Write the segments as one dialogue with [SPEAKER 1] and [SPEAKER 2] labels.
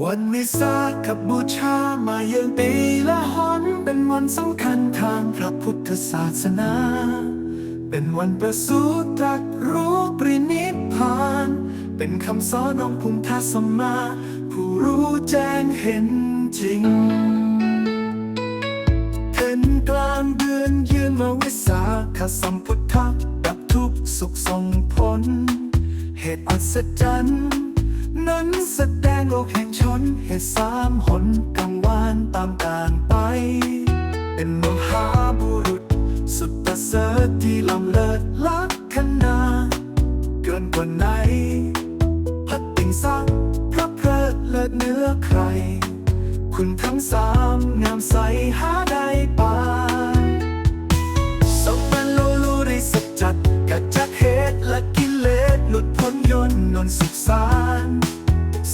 [SPEAKER 1] วันวิสาขบูชามาเยือนปีละหนเป็นวันสำคัญทางพระพุทธศาสนา เป็นวันประสูติตรัสรู้ปรินิพาน เป็นคำสอนของพุทธสมมา ผู้รู้แจ้งเห็นจริงเห็นกลางเดือนยืนมาวิสาขสัมพุทธะดับทุกสุขส่งผล เหตุอัศจรรย์นั้นแสดงโลกแห นเหตุสามหนกังวานตามการไป เป็นมหาบุรุษ สุดประเสริฐที่ลำเลิศลักขณาเกินกว่าไหนพัดติงซักพระเพลิดเลิศเนื้อใคร คุณทั้งสามงามใสหาได้ปานสมบันโลลูได้สัจจัดกัดจักเหตุและกิเลสหลุดพ้นยนต์นนสุขสาร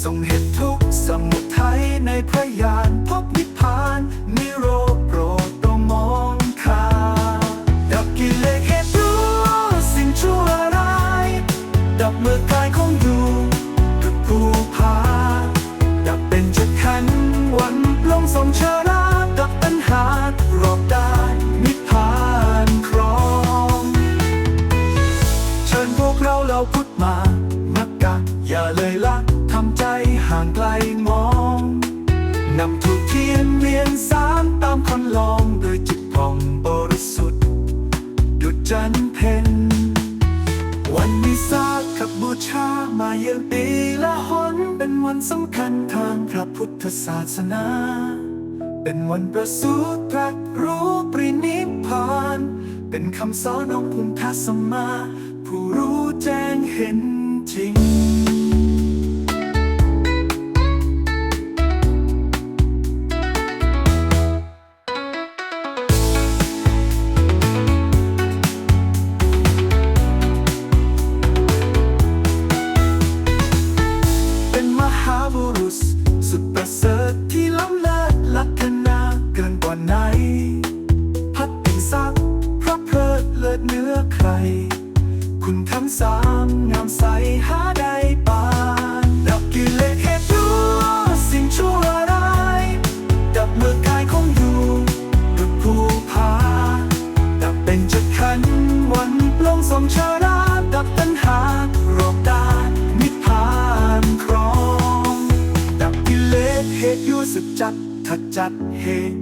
[SPEAKER 1] ทรงเหตุทุกสมุทัยในพระญาณพบนิพพานนิโรธโปรดต้องมองข้าดับกิเลสเหตุรู้สิ่งชั่วร้าย ดับเมื่อกายของอยู่กับผู้พาดับเป็นจุดแขันธ์วันลงทรงเชราดับปัญหารอบด้านนิพพานครอง เชิญพวกเราเราพุทธมา มักกะอย่าเลยละ นำถูกเทียนเวียนสามตามคันลองโดยจิตผ่องบริสุทธิ์ ดุจจันทร์เพ็ญวันวิสาขบูชามาเยือนปีละหนเป็นวันสำคัญทางพระพุทธศาสนา เป็นวันประสูติตรัสรู้ปรินิพาน เป็นคำสอนของพุทธสมมา ผู้รู้แจ้งเห็นจริง สุดจัดถัดจัดเหตุ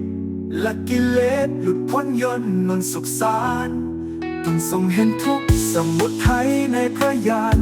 [SPEAKER 1] และกิเลสหลุดพ้นยนต์นนสุขสารต้องทรงเห็นทุกสมุทัยในพระญาณ